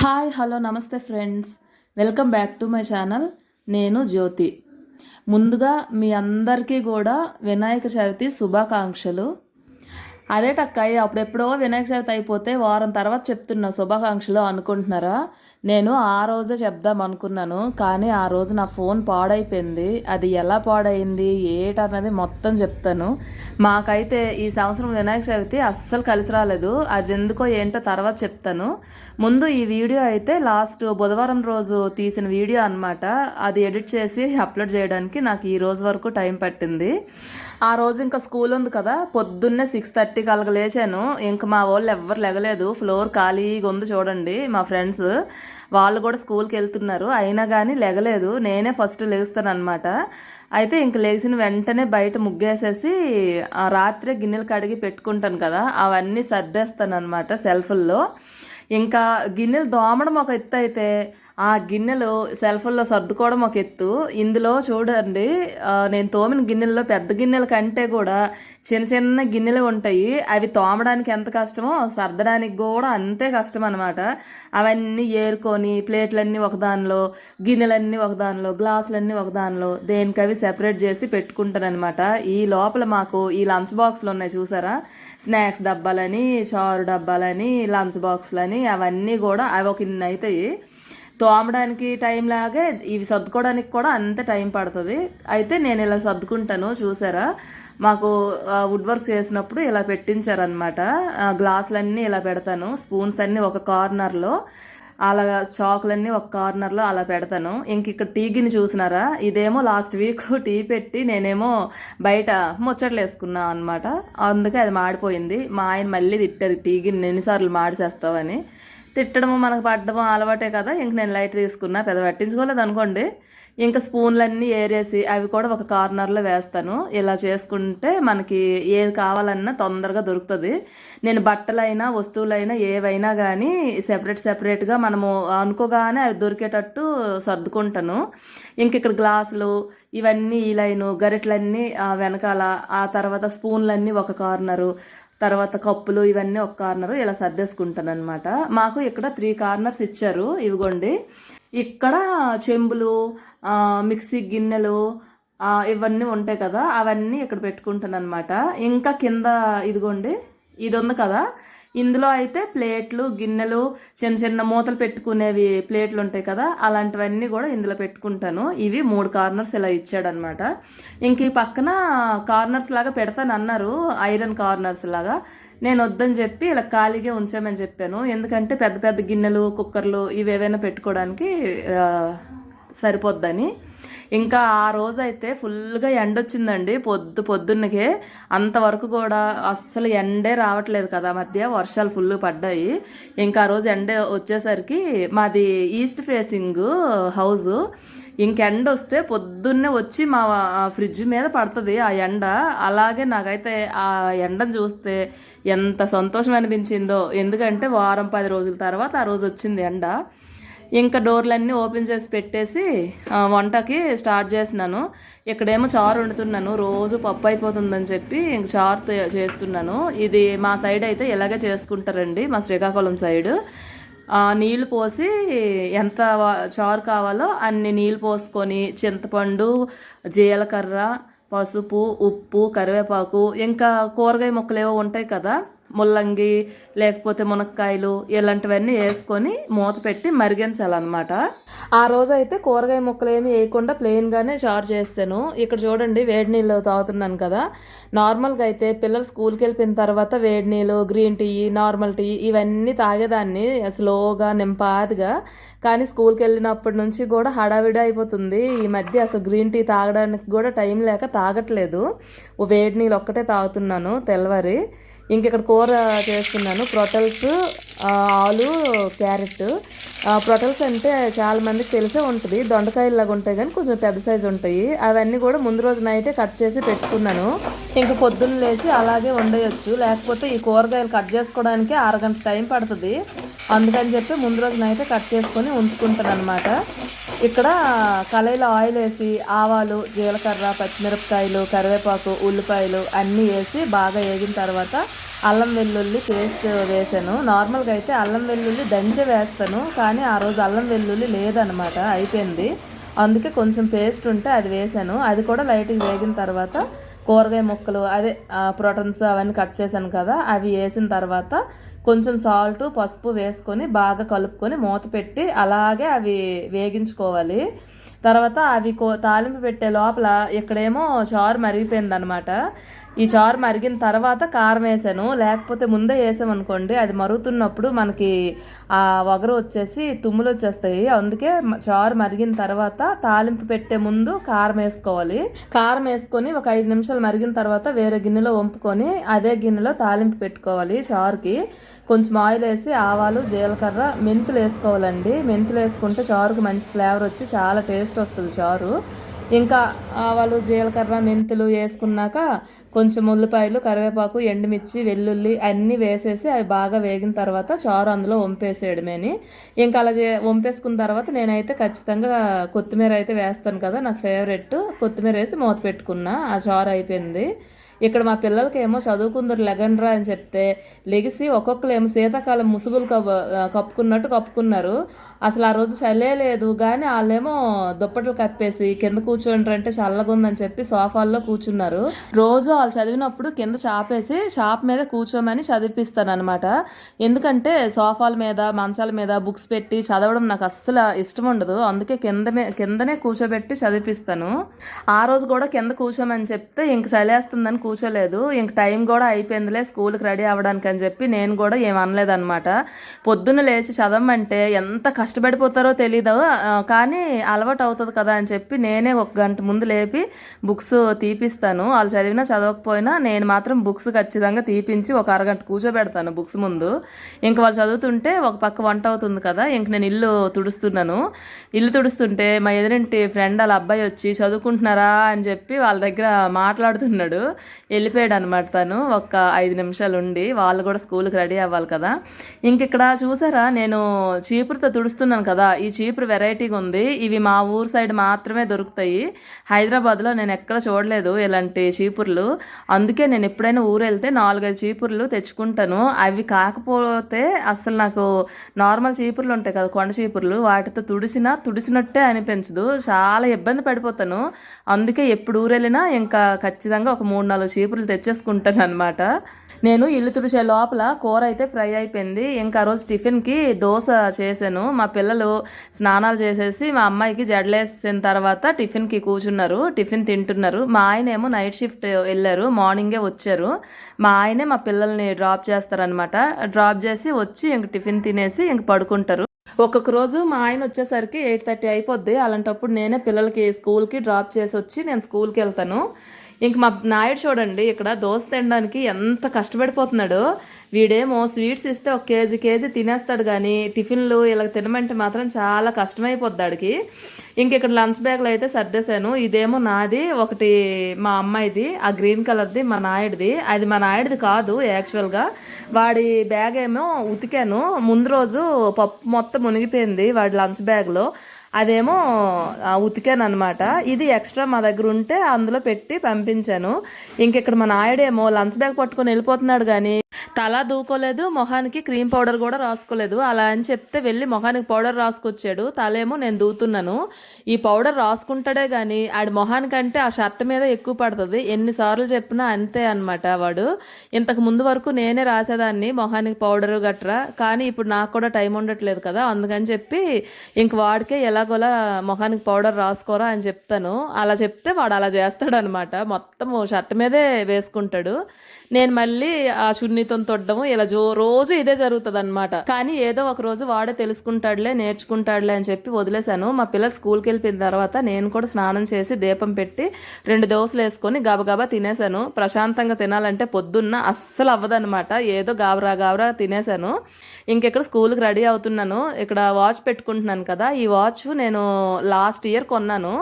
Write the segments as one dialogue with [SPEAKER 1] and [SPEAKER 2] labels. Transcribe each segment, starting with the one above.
[SPEAKER 1] Hi hello నమస్తే friends. Welcome back to my channel. నేను జ్యోతి. ముందుగా మీ అందరికీ కూడా వినాయక చవితి శుభాకాంక్షలు. అదే టక్కయ్య అప్పుడెప్పుడో వినాయక చవితి అయిపోతే వారం తర్వాత చెప్తున్నా శుభాకాంక్షలు అనుకుంటున్నారా? నేను ఆ రోజే చెప్దాం అనుకున్నాను కానీ ఆ రోజు నా ఫోన్ పాడైపోయింది. అది ఎలా పాడైంది ఏటన్నది మొత్తం చెప్తాను. మాకైతే ఈ సంవత్సరం వినాయక చవితి అస్సలు కలిసి రాలేదు. అది ఎందుకో ఏంటో తర్వాత చెప్తాను. ముందు ఈ వీడియో అయితే లాస్ట్ బుధవారం రోజు తీసిన వీడియో అన్నమాట. అది ఎడిట్ చేసి అప్లోడ్ చేయడానికి నాకు ఈ రోజు వరకు టైం పట్టింది. ఆ రోజు ఇంకా స్కూల్ ఉంది కదా పొద్దున్నే సిక్స్ థర్టీకి అలాగ లేచాను. ఇంకా మా వాళ్ళు ఎవ్వరు లెగలేదు ఫ్లోర్ ఖాళీగా ఉంది చూడండి మా ఫ్రెండ్స్. వాళ్ళు కూడా స్కూల్కి వెళ్తున్నారు. అయినా కానీ లెగలేదు నేనే ఫస్ట్ లేస్తాను అనమాట అయితే ఇంక లేచిన వెంటనే బయట ముగ్గేసేసి ఆ రాత్రే గిన్నెలు కడిగి పెట్టుకుంటాను కదా అవన్నీ సర్దేస్తాను అనమాట సెల్ఫుల్లో. ఇంకా గిన్నెలు దోమడం ఒక ఎత్తు అయితే ఆ గిన్నెలు సెల్ఫ్లో సర్దుకోవడం ఒక ఎత్తు. ఇందులో చూడండి నేను తోమిన గిన్నెల్లో పెద్ద గిన్నెల కంటే కూడా చిన్న చిన్న గిన్నెలు ఉంటాయి. అవి తోమడానికి ఎంత కష్టమో సర్దడానికి కూడా అంతే కష్టం అనమాట అవన్నీ ఏరుకొని ప్లేట్లన్నీ ఒక దానిలో గిన్నెలన్నీ ఒక దానిలో గ్లాసులన్నీ ఒక దానిలో దేనికవి సెపరేట్ చేసి పెట్టుకుంటానమాట ఈ లోపల మాకు ఈ లంచ్ బాక్స్లు ఉన్నాయి చూసారా? స్నాక్స్ డబ్బాలని చారు డబ్బాలని లంచ్ బాక్స్లని అవన్నీ కూడా అవి ఒక ఇన్ని అవుతాయి. తోమడానికి టైం లాగే ఇవి సర్దుకోవడానికి కూడా అంతే టైం పడుతుంది. అయితే నేను ఇలా సర్దుకుంటాను చూసారా? మాకు వుడ్ వర్క్ చేసినప్పుడు ఇలా పెట్టించారనమాట గ్లాసులన్నీ ఇలా పెడతాను. స్పూన్స్ అన్నీ ఒక కార్నర్లో అలా చాకులన్నీ ఒక కార్నర్లో అలా పెడతాను. ఇంక ఇక్కడ టీ గిన్నె చూసినారా? ఇదేమో లాస్ట్ వీక్ టీ పెట్టి నేనేమో బయట ముచ్చట్లు వేసుకున్నా అనమాట అందుకే అది మాడిపోయింది. మా ఆయన మళ్ళీ తిట్టారు టీ గిన్నె ఎన్నిసార్లు మాడిసేస్తావని. తిట్టడము మనకు పడ్డము అలవాటే కదా. ఇంక నేను లైట్ తీసుకున్నా పెద్ద పట్టించుకోలేదు అనుకోండి. ఇంకా స్పూన్లన్నీ ఏరేసి అవి కూడా ఒక కార్నర్లో వేస్తాను. ఇలా చేసుకుంటే మనకి ఏది కావాలన్నా తొందరగా దొరుకుతుంది. నేను బట్టలైనా వస్తువులైనా ఏవైనా కానీ సెపరేట్ సెపరేట్గా మనము అనుకోగానే అవి దొరికేటట్టు సర్దుకుంటాను. ఇంక ఇక్కడ గ్లాసులు ఇవన్నీ ఈ లైను గరిటలన్నీ ఆ వెనకాల ఆ తర్వాత స్పూన్లన్నీ ఒక కార్నరు తర్వాత కప్పులు ఇవన్నీ ఒక కార్నర్ ఇలా సర్దేసుకుంటాను అనమాట మాకు ఇక్కడ త్రీ కార్నర్స్ ఇచ్చారు ఇవిగోండి ఇక్కడ చెంబులు మిక్సీ గిన్నెలు ఇవన్నీ ఉంటాయి కదా అవన్నీ ఇక్కడ పెట్టుకుంటాను అనమాట ఇంకా కింద ఇదిగోండి ఇది ఉంది కదా ఇందులో అయితే ప్లేట్లు గిన్నెలు చిన్న చిన్న మూతలు పెట్టుకునేవి ప్లేట్లు ఉంటాయి కదా అలాంటివన్నీ కూడా ఇందులో పెట్టుకుంటాను. ఇవి మూడు కార్నర్స్ ఇలా ఇచ్చాడనమాట. ఇంక ఈ పక్కన కార్నర్స్ లాగా పెడతాను అన్నారు ఐరన్ కార్నర్స్ లాగా. నేను వద్దని చెప్పి ఇలా ఖాళీగా ఉంచామని చెప్పాను. ఎందుకంటే పెద్ద పెద్ద గిన్నెలు కుక్కర్లు ఇవి ఏవైనా పెట్టుకోవడానికి సరిపోద్దని. ఇంకా ఆ రోజు అయితే ఫుల్గా ఎండ వచ్చిందండి పొద్దు పొద్దున్నకే. అంతవరకు కూడా అస్సలు ఎండే రావట్లేదు కదా మధ్య వర్షాలు ఫుల్ పడ్డాయి. ఇంకా ఆ రోజు ఎండ వచ్చేసరికి మాది ఈస్ట్ ఫేసింగ్ హౌస్ ఇంకెండ వస్తే పొద్దున్నే వచ్చి మా ఫ్రిడ్జ్ మీద పడుతుంది ఆ ఎండ. అలాగే నాకైతే ఆ ఎండను చూస్తే ఎంత సంతోషం అనిపించిందో. ఎందుకంటే వారం పది రోజుల తర్వాత ఆ రోజు వచ్చింది ఎండ. ఇంకా డోర్లన్నీ ఓపెన్ చేసి పెట్టేసి వంటకి స్టార్ట్ చేసినాను. ఇక్కడేమో చారు వండుతున్నాను. రోజు పప్పు అయిపోతుందని చెప్పి ఇంక చారు చేస్తున్నాను. ఇది మా సైడ్ అయితే ఇలాగే చేసుకుంటారండి మా శ్రీకాకుళం సైడ్. నీళ్ళు పోసి ఎంత చారు కావాలో అన్ని నీళ్ళు పోసుకొని చింతపండు జీలకర్ర పసుపు ఉప్పు కరివేపాకు ఇంకా కూరగాయ ముక్కలు ఏవో ఉంటాయి కదా ముల్లంగి లేకపోతే మునక్కాయలు ఇలాంటివన్నీ వేసుకొని మూత పెట్టి మరిగించాలన్నమాట. ఆ రోజు అయితే కూరగాయ ముక్కలు ఏమి వేయకుండా ప్లెయిన్గానే చారు చేస్తాను. ఇక్కడ చూడండి వేడి నీళ్ళు తాగుతున్నాను కదా. నార్మల్గా అయితే పిల్లలు స్కూల్కి వెళ్ళిపోయిన తర్వాత వేడి నీళ్ళు గ్రీన్ టీ నార్మల్ టీ ఇవన్నీ తాగేదాన్ని స్లోగా నింపాదిగా. కానీ స్కూల్కి వెళ్ళినప్పటి నుంచి కూడా హడావిడి అయిపోతుంది. ఈ మధ్య అసలు గ్రీన్ టీ తాగడానికి కూడా టైం లేక తాగట్లేదు. వేడి నీళ్ళు ఒక్కటే తాగుతున్నాను తెల్లవారి. ఇంక ఇక్కడ కూర చేస్తున్నాను. ప్రొటల్స్ ఆలు క్యారెట్. ప్రొటల్స్ అంటే చాలా మందికి తెలిసే ఉంటుంది. దొండకాయలు లాగా ఉంటాయి కానీ కొంచెం పెద్ద సైజు ఉంటాయి. అవన్నీ కూడా ముందు రోజు నైటే కట్ చేసి పెట్టుకున్నాను. ఇంకా పొద్దున్న లేచి అలాగే వండేయచ్చు. లేకపోతే ఈ కూరగాయలు కట్ చేసుకోవడానికి అరగంట టైం పడుతుంది. అందుకని చెప్పి ముందు రోజు నైటే కట్ చేసుకొని ఉంచుకుంటాను అనమాట ఇక్కడ కళాయిలో ఆయిల్ వేసి ఆవాలు జీలకర్ర పచ్చిమిరపకాయలు కరివేపాకు ఉల్లిపాయలు అన్నీ వేసి బాగా వేగిన తర్వాత అల్లం వెల్లుల్లి పేస్ట్ వేసాను. నార్మల్గా అయితే అల్లం వెల్లుల్లి దంచే వేస్తాను కానీ ఆ రోజు అల్లం వెల్లుల్లి లేదనమాట అయిపోయింది. అందుకే కొంచెం పేస్ట్ ఉంటే అది వేసాను. అది కూడా లైట్గా వేగిన తర్వాత కూరగాయ ముక్కలు అదే ప్రోటీన్స్ అవన్నీ కట్ చేశాను కదా అవి వేసిన తర్వాత కొంచెం సాల్ట్ పసుపు వేసుకొని బాగా కలుపుకొని మూత పెట్టి అలాగే అవి వేగించుకోవాలి. తర్వాత అవి కో తాలింపు పెట్టే లోపల ఇక్కడేమో చారు మరిగిపోయింది అనమాట ఈ చారు మరిగిన తర్వాత కారం వేసాను. లేకపోతే ముందే వేసామనుకోండి అది మరుగుతున్నప్పుడు మనకి ఆ వగరు వచ్చేసి తుమ్ములు వచ్చేస్తాయి. అందుకే చారు మరిగిన తర్వాత తాలింపు పెట్టే ముందు కారం వేసుకోవాలి. కారం వేసుకొని ఒక ఐదు నిమిషాలు మరిగిన తర్వాత వేరే గిన్నెలో వంపుకొని అదే గిన్నెలో తాలింపు పెట్టుకోవాలి చారుకి. కొంచెం ఆయిల్ వేసి ఆవాలు జీలకర్ర మెంతులు వేసుకోవాలండి. మెంతులు వేసుకుంటే చారుకి మంచి ఫ్లేవర్ వచ్చి చాలా టేస్ట్ వస్తుంది చారు. ఇంకా ఆవాలు జీలకర్ర మెంతులు వేసుకున్నాక కొంచెం ఉల్లిపాయలు కరివేపాకు ఎండుమిర్చి వెల్లుల్లి అన్నీ వేసేసి అవి బాగా వేగిన తర్వాత చారు అందులో వంపేసేయడమేని ఇంకా అలా చే వంపేసుకున్న తర్వాత నేనైతే ఖచ్చితంగా కొత్తిమీర అయితే వేస్తాను కదా నా ఫేవరెట్. కొత్తిమీర వేసి మూత పెట్టుకున్నా. ఆ చారు అయిపోయింది. ఇక్కడ మా పిల్లలకి ఏమో చదువుకుందరు లెగండ్రా అని చెప్తే లెగిసి ఒక్కొక్కరు ఏమో శీతాకాలం ముసుగులు కప్పుకున్నట్టు కప్పుకున్నారు. అసలు ఆ రోజు చలే లేదు కానీ వాళ్ళేమో దుప్పట్లు కప్పేసి కింద కూర్చోండి చల్లగా ఉందని చెప్పి సోఫాల్లో కూర్చున్నారు. రోజు వాళ్ళు చదివినప్పుడు కింద చాపేసి షాప్ మీద కూర్చోమని చదివిపిస్తాను అనమాట ఎందుకంటే సోఫాల మీద మంచాల మీద బుక్స్ పెట్టి చదవడం నాకు అస్సలు ఇష్టం ఉండదు. అందుకే కింద కిందనే కూర్చోబెట్టి చదివిపిస్తాను. ఆ రోజు కూడా కింద కూర్చోమని చెప్తే ఇంక చలేస్తుందని కూర్చోలేదు. ఇంక టైం కూడా అయిపోయిందిలే స్కూల్కి రెడీ అవ్వడానికి అని చెప్పి నేను కూడా ఏం అనలేదన్నమాట. పొద్దున్న లేచి చదవమంటే ఎంత కష్టపడిపోతారో తెలీదు. కానీ అలవాటు అవుతుంది కదా అని చెప్పి నేనే ఒక గంట ముందు లేపి బుక్స్ తీపిస్తాను. వాళ్ళు చదివినా చదవకపోయినా నేను మాత్రం బుక్స్ ఖచ్చితంగా తీపించి ఒక అరగంట కూర్చోబెడతాను బుక్స్ ముందు. ఇంక వాళ్ళు చదువుతుంటే ఒక పక్క వంట అవుతుంది కదా ఇంక నేను ఇల్లు తుడుస్తున్నాను. ఇల్లు తుడుస్తుంటే మా ఎదురింటి ఫ్రెండ్ వాళ్ళ అబ్బాయి వచ్చి చదువుకుంటున్నారా? అని చెప్పి వాళ్ళ దగ్గర మాట్లాడుతున్నాడు. వెళ్ళిపోయాడు అనమాట తను. ఒక ఐదు నిమిషాలు ఉండి వాళ్ళు కూడా స్కూల్కి రెడీ అవ్వాలి కదా. ఇంక ఇక్కడ చూసారా నేను చీపురుతో తుడుస్తున్నాను కదా. ఈ చీపురు వెరైటీగా ఉంది. ఇవి మా ఊరు సైడ్ మాత్రమే దొరుకుతాయి. హైదరాబాద్లో నేను ఎక్కడ చూడలేదు ఇలాంటి చీపుర్లు. అందుకే నేను ఎప్పుడైనా ఊరు వెళ్తే నాలుగైదు చీపుర్లు తెచ్చుకుంటాను. అవి కాకపోతే అసలు నాకు నార్మల్ చీపుర్లు ఉంటాయి కదా కొండ చీపుర్లు వాటితో తుడిసినా తుడిసినట్టే అనిపించదు. చాలా ఇబ్బంది పడిపోతాను. అందుకే ఎప్పుడు ఊరు వెళ్ళినా ఇంకా ఖచ్చితంగా ఒక మూడు నాలుగు నాలుగు చీపులు తెచ్చేసుకుంటాను అనమాట నేను ఇల్లు తుడిచే లోపల కూర అయితే ఫ్రై అయిపోయింది. ఇంకా రోజు టిఫిన్కి దోశ చేశాను. మా పిల్లలు స్నానాలు చేసేసి మా అమ్మాయికి జడలేసిన తర్వాత టిఫిన్కి కూర్చున్నారు. టిఫిన్ తింటున్నారు. మా ఆయన ఏమో నైట్ షిఫ్ట్ వెళ్ళారు. మార్నింగే వచ్చారు. మా ఆయనే మా పిల్లల్ని డ్రాప్ చేస్తారనమాట డ్రాప్ చేసి వచ్చి ఇంక టిఫిన్ తినేసి ఇంక పడుకుంటారు. ఒక్కొక్క రోజు మా ఆయన వచ్చేసరికి ఎయిట్ థర్టీ అయిపోద్ది. అలాంటప్పుడు నేనే పిల్లలకి స్కూల్కి డ్రాప్ చేసి వచ్చి నేను స్కూల్కి వెళ్తాను. ఇంక మా నాయుడు చూడండి ఇక్కడ దోశ తినడానికి ఎంత కష్టపడిపోతున్నాడు. వీడేమో స్వీట్స్ ఇస్తే ఒక కేజీ కేజీ తినేస్తాడు కానీ టిఫిన్లు ఇలా తినమంటే మాత్రం చాలా కష్టమైపోద్ది ఇంక ఇక్కడ లంచ్ బ్యాగ్లో అయితే సర్దేశాను. ఇదేమో నాది ఒకటి మా అమ్మాయిది ఆ గ్రీన్ కలర్ది మా నాయుడిది. అది మా నాయుడిది కాదు యాక్చువల్గా. వాడి బ్యాగ్ ఏమో ఉతికాను. ముందు రోజు పప్పు మొత్తం మునిగిపోయింది వాడి లంచ్ బ్యాగ్లో. అదేమో ఉతికాను అనమాట ఇది ఎక్స్ట్రా మా దగ్గర ఉంటే అందులో పెట్టి పంపించాను. ఇంక ఇక్కడ మా నాయుడేమో లంచ్ బ్యాగ్ పట్టుకొని వెళ్ళిపోతున్నాడు కానీ తల దూకోలేదు మొహానికి క్రీమ్ పౌడర్ కూడా రాసుకోలేదు. అలా అని చెప్తే వెళ్ళి మొహానికి పౌడర్ రాసుకొచ్చాడు. తలేమో నేను దూతున్నాను. ఈ పౌడర్ రాసుకుంటాడే కానీ ఆడి మొహానికంటే ఆ షర్ట్ మీద ఎక్కువ పడుతుంది. ఎన్నిసార్లు చెప్పినా అంతే అనమాట వాడు. ఇంతకు ముందు వరకు నేనే రాసేదాన్ని మొహానికి పౌడర్ గట్రా. కానీ ఇప్పుడు నాకు కూడా టైం ఉండట్లేదు కదా అందుకని చెప్పి ఇంక వాడికే ఎలా ఎలాగోలా మొహానికి పౌడర్ రాసుకోరా అని చెప్తాను. అలా చెప్తే వాడు అలా చేస్తాడు మొత్తం షర్ట్ మీదే వేసుకుంటాడు. నేను మళ్ళీ ఆ చున్నీతో తొడ్డము ఇలా జో రోజు ఇదే జరుగుతుంది అనమాట కానీ ఏదో ఒక రోజు వాడే తెలుసుకుంటాడులే నేర్చుకుంటాడులే అని చెప్పి వదిలేశాను. మా పిల్లలు స్కూల్కి వెళ్ళిపోయిన తర్వాత నేను కూడా స్నానం చేసి దీపం పెట్టి రెండు దోశలు వేసుకొని గబగబా తినేశాను. ప్రశాంతంగా తినాలంటే పొద్దున్న అస్సలు అవ్వదనమాట. ఏదో గాబరా గాబరా తినేశాను. ఇంకెక్కడ స్కూల్కి రెడీ అవుతున్నాను. ఇక్కడ వాచ్ పెట్టుకుంటున్నాను కదా. ఈ వాచ్ నేను లాస్ట్ ఇయర్ కొన్నాను.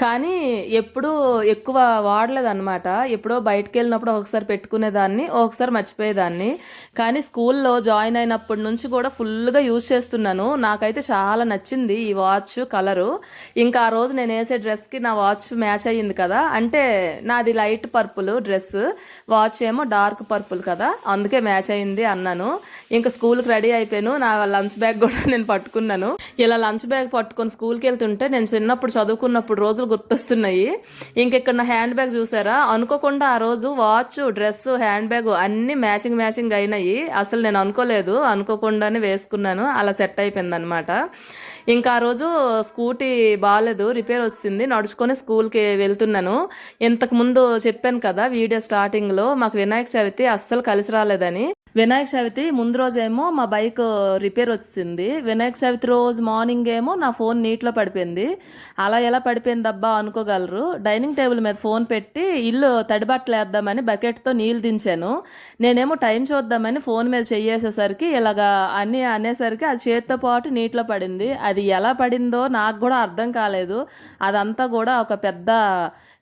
[SPEAKER 1] కానీ ఎప్పుడూ ఎక్కువ వాడలేదన్నమాట. ఎప్పుడో బయటకు వెళ్ళినప్పుడు ఒకసారి పెట్టుకునేదాన్ని ఒకసారి మర్చిపోయేదాన్ని. కానీ స్కూల్లో జాయిన్ అయినప్పటి నుంచి కూడా ఫుల్గా యూజ్ చేస్తున్నాను. నాకైతే చాలా నచ్చింది ఈ వాచ్ కలరు. ఇంకా ఆ రోజు నేను వేసే డ్రెస్కి నా వాచ్ మ్యాచ్ అయ్యింది కదా. అంటే నాది లైట్ పర్పుల్ డ్రెస్ వాచ్ ఏమో డార్క్ పర్పుల్ కదా. అందుకే మ్యాచ్ అయింది అన్నాను. ఇంకా స్కూల్కి రెడీ అయిపోయాను. నా లంచ్ బ్యాగ్ కూడా నేను పట్టుకున్నాను. ఇలా లంచ్ బ్యాగ్ పట్టుకొని స్కూల్కి వెళ్తుంటే నేను చిన్నప్పుడు చదువుకున్నప్పుడు రోజు రోజులు గుర్తొస్తున్నాయి. ఇంకెక్కడ నా హ్యాండ్ బ్యాగ్ చూసారా? అనుకోకుండా ఆ రోజు వాచ్ డ్రెస్ హ్యాండ్ బ్యాగ్ అన్ని మ్యాచింగ్ మ్యాచింగ్ అయినాయి. అసలు నేను అనుకోలేదు. అనుకోకుండానే వేసుకున్నాను. అలా సెట్ అయిపోయింది అనమాట ఇంకా ఆ రోజు స్కూటీ బాగాలేదు రిపేర్ వచ్చింది. నడుచుకొని స్కూల్కి వెళ్తున్నాను. ఇంతకుముందు చెప్పాను కదా వీడియో స్టార్టింగ్లో మాకు వినాయక చవితి అస్సలు కలిసి రాలేదని. వినాయక చవితి ముందు రోజేమో మా బైక్ రిపేర్ వచ్చింది. వినాయక చవితి రోజు మార్నింగ్ ఏమో నా ఫోన్ నీటిలో పడిపోయింది. అలా ఎలా పడిపోయింది అబ్బా అనుకోగలరు. డైనింగ్ టేబుల్ మీద ఫోన్ పెట్టి ఇల్లు తడిబట్టలు వేద్దామని బకెట్తో నీళ్ళు దించాను. నేనేమో టైం చూద్దామని ఫోన్ మీద చెయ్యేసేసరికి ఇలాగా అన్ని అనేసరికి అది చేతితో పాటు నీటిలో పడింది. అది ఎలా పడిందో నాకు కూడా అర్థం కాలేదు. అదంతా కూడా ఒక పెద్ద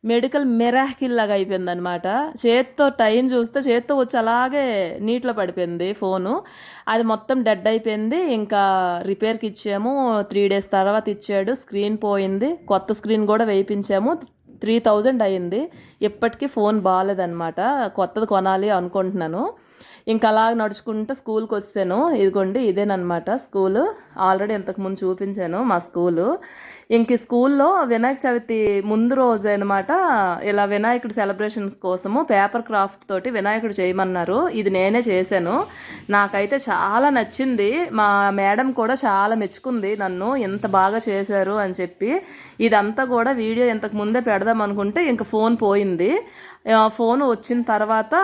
[SPEAKER 1] మెడికల్ మెరాకిల్ లాగా అయిపోయింది అనమాట చేత్తో టైం చూస్తే చేత్తో వచ్చి అలాగే నీటిలో పడిపోయింది ఫోను. అది మొత్తం డెడ్ అయిపోయింది. ఇంకా రిపేర్కి ఇచ్చాము. త్రీ డేస్ తర్వాత ఇచ్చాడు. స్క్రీన్ పోయింది. కొత్త స్క్రీన్ కూడా వేయించాము. త్రీ థౌజండ్ అయ్యింది ఇప్పటికీ ఫోన్ బాగాలేదనమాట కొత్తది కొనాలి అనుకుంటున్నాను. ఇంకా అలా నడుచుకుంటూ స్కూల్కి వచ్చాను. ఇదిగోండి ఇదేనమాట స్కూలు. ఆల్రెడీ ఇంతకుముందు చూపించాను మా స్కూలు. ఇంక స్కూల్లో వినాయక చవితి ముందు రోజు అనమాట ఇలా వినాయకుడి సెలబ్రేషన్స్ కోసము పేపర్ క్రాఫ్ట్ తోటి వినాయకుడు చేయమన్నారు. ఇది నేనే చేశాను. నాకైతే చాలా నచ్చింది. మా మేడం కూడా చాలా మెచ్చుకుంది నన్ను. ఎంత బాగా చేశారు అని చెప్పి. ఇదంతా కూడా వీడియో ఇంతకు ముందే పెడదాం అనుకుంటే ఇంక ఫోన్ పోయింది. ఫోన్ వచ్చిన తర్వాత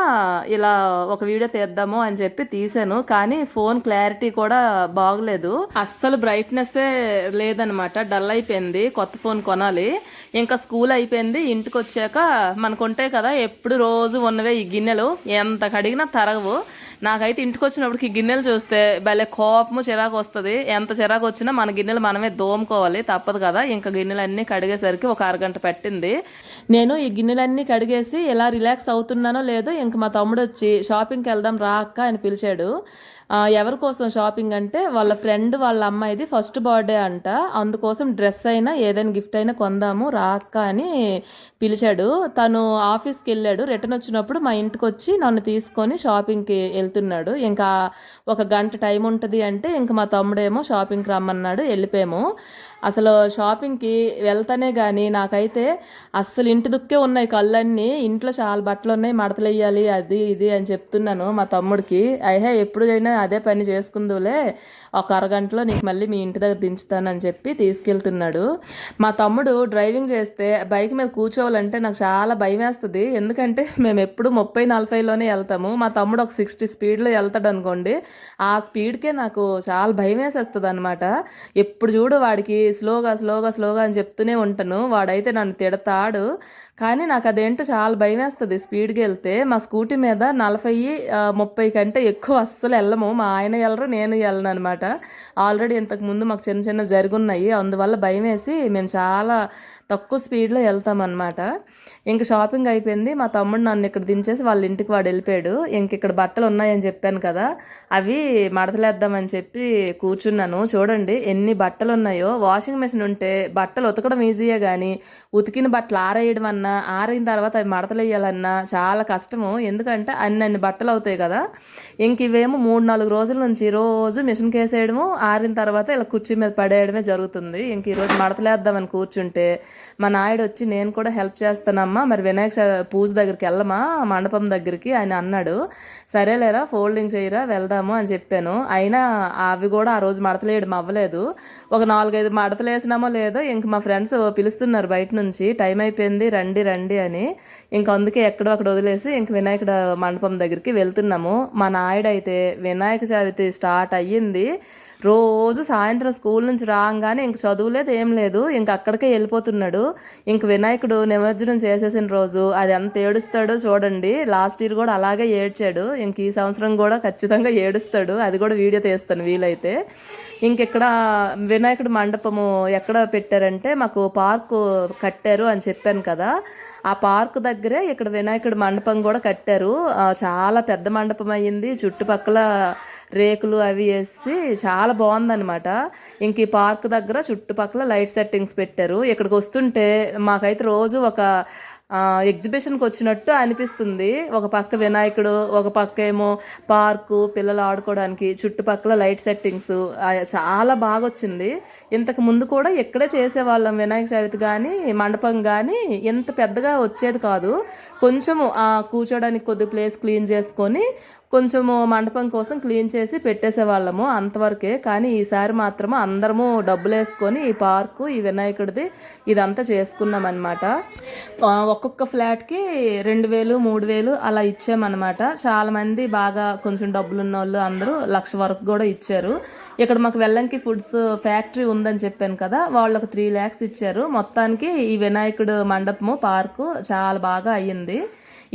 [SPEAKER 1] ఇలా ఒక వీడియో తీద్దాము అని చెప్పి తీసాను కానీ ఫోన్ క్లారిటీ కూడా బాగలేదు. అస్సలు బ్రైట్నెస్సే లేదనమాట. డల్ అయిపోయింది. కొత్త ఫోన్ కొనాలి. ఇంకా స్కూల్ అయిపోయింది. ఇంటికి వచ్చాక మనకు ఉంటాయి కదా ఎప్పుడు రోజు ఉన్నవే ఈ గిన్నెలు. ఎంత కడిగినా తరగవు. నాకైతే ఇంటికి వచ్చినప్పటికి గిన్నెలు చూస్తే భలే కోపము చిరాకు వస్తుంది ఎంత చిరాకు వచ్చినా మన గిన్నెలు మనమే దోముకోవాలి. తప్పదు కదా. ఇంకా గిన్నెలన్నీ కడిగేసరికి ఒక అరగంట పట్టింది. నేను ఈ గిన్నెలన్నీ కడిగేసి ఎలా రిలాక్స్ అవుతున్నానో లేదో ఇంక మా తమ్ముడు వచ్చి షాపింగ్కి వెళ్దాం రా అక్క అని పిలిచాడు. ఎవరి కోసం షాపింగ్ అంటే వాళ్ళ ఫ్రెండ్ వాళ్ళ అమ్మాయిది ఫస్ట్ బర్త్డే అంట. అందుకోసం డ్రెస్ అయినా ఏదైనా గిఫ్ట్ అయినా కొందాము రాక అని పిలిచాడు. తను ఆఫీస్కి వెళ్ళాడు. రిటర్న్ వచ్చినప్పుడు మా ఇంటికి వచ్చి నన్ను తీసుకొని షాపింగ్కి వెళ్తున్నాడు. ఇంకా ఒక గంట టైం ఉంటుంది అంటే ఇంకా మా తమ్ముడేమో షాపింగ్కి రమ్మన్నాడు. వెళ్ళిపోయాము. అసలు షాపింగ్కి వెళ్తానే కానీ నాకైతే అస్సలు ఇంటి దుక్కే ఉన్నాయి కళ్ళన్నీ. ఇంట్లో చాలా బట్టలు ఉన్నాయి. మడతలు అది ఇది అని చెప్తున్నాను మా తమ్ముడికి. అయ్యే ఎప్పుడైనా అదే పని చేసుకుందులే ఒక అరగంటలో నీకు మళ్ళీ మీ ఇంటి దగ్గర దించుతానని చెప్పి తీసుకెళ్తున్నాడు. మా తమ్ముడు డ్రైవింగ్ చేస్తే బైక్ మీద అంటే నాకు చాలా భయం వేస్తుంది ఎందుకంటే మేము ఎప్పుడు ముప్పై నలభైలోనే వెళ్తాము. మా తమ్ముడు ఒక సిక్స్టీ స్పీడ్లో వెళ్తాడు అనుకోండి. ఆ స్పీడ్కే నాకు చాలా భయం వేసేస్తుంది అనమాట ఎప్పుడు చూడు వాడికి స్లోగా స్లోగా స్లోగా అని చెప్తూనే ఉంటాను. వాడైతే నన్ను తిడతాడు. కానీ నాకు అదేంటో చాలా భయం వేస్తుంది స్పీడ్గా వెళ్తే. మా స్కూటీ మీద నలభై ముప్పై కంటే ఎక్కువ అస్సలు వెళ్ళము. మా ఆయన వెళ్ళరు నేను వెళ్ళను అనమాట ఆల్రెడీ ఇంతకు ముందు మాకు చిన్న చిన్న జరుగున్నాయి. అందువల్ల భయం వేసి మేము చాలా తక్కువ స్పీడ్లో వెళ్తామన్నమాట. ఇంక షాపింగ్ అయిపోయింది. మా తమ్ముడు నన్ను ఇక్కడ దించేసి వాళ్ళ ఇంటికి వాడు వెళ్ళిపోయాడు. ఇంక ఇక్కడ బట్టలు ఉన్నాయని చెప్పాను కదా అవి మడతలేద్దామని చెప్పి కూర్చున్నాను. చూడండి ఎన్ని బట్టలు ఉన్నాయో. వాషింగ్ మెషిన్ ఉంటే బట్టలు ఉతకడం ఈజీయే కానీ ఉతికిన బట్టలు ఆరేయడం అన్నా ఆరిన తర్వాత అవి మడతలు వేయాలన్నా చాలా కష్టము. ఎందుకంటే అన్ని అన్ని బట్టలు అవుతాయి కదా. ఇంక ఇవేమో మూడు నాలుగు రోజుల నుంచి రోజు మిషన్ కేసేయడము ఆరిన తర్వాత ఇలా కుర్చీ మీద పడేయడమే జరుగుతుంది. ఇంక ఈరోజు మడతలేద్దామని కూర్చుంటే మా నాయుడు వచ్చి నేను కూడా హెల్ప్ చేస్తానమ్మా. మరి వినాయక పూజ దగ్గరికి వెళ్ళమా? మండపం దగ్గరికి. ఆయన అన్నాడు. సరేలేరా ఫోల్డింగ్ చేయరా వెళ్దాము అని చెప్పాను. అయినా అవి కూడా ఆ రోజు మడతలేయడం అవ్వలేదు. ఒక నాలుగైదు మడతలు వేసినామో లేదో ఇంక మా ఫ్రెండ్స్ పిలుస్తున్నారు బయట నుంచి. టైం అయిపోయింది రండి రండి అని. ఇంక అందుకే ఎక్కడో అక్కడ వదిలేసి ఇంక వినాయకుడు మండపం దగ్గరికి వెళ్తున్నాము. మా నాయుడు అయితే వినాయక చవితి స్టార్ట్ అయ్యింది. రోజు సాయంత్రం స్కూల్ నుంచి రాగానే ఇంక చదువులేదు ఏం లేదు. ఇంక అక్కడికే వెళ్ళిపోతున్నాడు. ఇంక వినాయకుడు నిమజ్జనం చేసేసిన రోజు అది ఎంత ఏడుస్తాడో చూడండి. లాస్ట్ ఇయర్ కూడా అలాగే ఏడ్చాడు. ఇంక ఈ సంవత్సరం కూడా ఖచ్చితంగా ఏడుస్తాడు. అది కూడా వీడియో తీస్తాను వీలైతే. ఇంకెక్కడ వినాయకుడు మండపము ఎక్కడ పెట్టారంటే మాకు పార్కు కట్టారు అని చెప్పాను కదా. ఆ పార్క్ దగ్గరే ఇక్కడ వినాయకుడు మండపం కూడా కట్టారు. చాలా పెద్ద మండపం అయ్యింది. చుట్టుపక్కల రేకులు అవి వేసి చాలా బాగుందన్నమాట. ఇంక ఈ పార్క్ దగ్గర చుట్టుపక్కల లైట్ సెట్టింగ్స్ పెట్టారు. ఇక్కడికి వస్తుంటే మాకైతే రోజు ఒక ఎగ్జిబిషన్కి వచ్చినట్టు అనిపిస్తుంది. ఒక పక్క వినాయకుడు ఒక పక్క ఏమో పార్కు పిల్లలు ఆడుకోవడానికి చుట్టుపక్కల లైట్ సెట్టింగ్స్ చాలా బాగా వచ్చింది. ఇంతకు ముందు కూడా ఇక్కడే చేసేవాళ్ళం వినాయక చవితి కానీ మండపం కానీ ఇంత పెద్దగా వచ్చేది కాదు. కొంచెము ఆ, కూర్చోడానికి కొద్ది ప్లేస్ క్లీన్ చేసుకొని కొంచెము మండపం కోసం క్లీన్ చేసి పెట్టేసేవాళ్ళము అంతవరకే. కానీ ఈసారి మాత్రము అందరము డబ్బులు వేసుకొని ఈ పార్కు ఈ వినాయకుడిది ఇదంతా చేసుకున్నాం అనమాట ఒక్కొక్క ఫ్లాట్కి రెండు వేలు మూడు వేలు అలా ఇచ్చామన్నమాట. చాలా మంది బాగా కొంచెం డబ్బులు ఉన్న వాళ్ళు అందరూ లక్ష వరకు కూడా ఇచ్చారు. ఇక్కడ మాకు వెల్లంకి ఫుడ్స్ ఫ్యాక్టరీ ఉందని చెప్పాను కదా వాళ్ళకు త్రీ ల్యాక్స్ ఇచ్చారు. మొత్తానికి ఈ వినాయకుడు మండపము పార్కు చాలా బాగా అయ్యింది.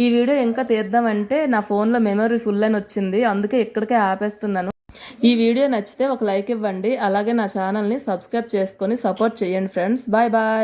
[SPEAKER 1] ఈ వీడియో ఇంకా తీద్దామంటే నా ఫోన్లో మెమరీ ఫుల్ అని వచ్చింది అందుకే ఇక్కడికే ఆపేస్తున్నాను. ఈ వీడియో నచ్చితే ఒక లైక్ ఇవ్వండి అలాగే నా ఛానల్ని సబ్స్క్రైబ్ చేసుకొని సపోర్ట్ చేయండి ఫ్రెండ్స్. Bye bye.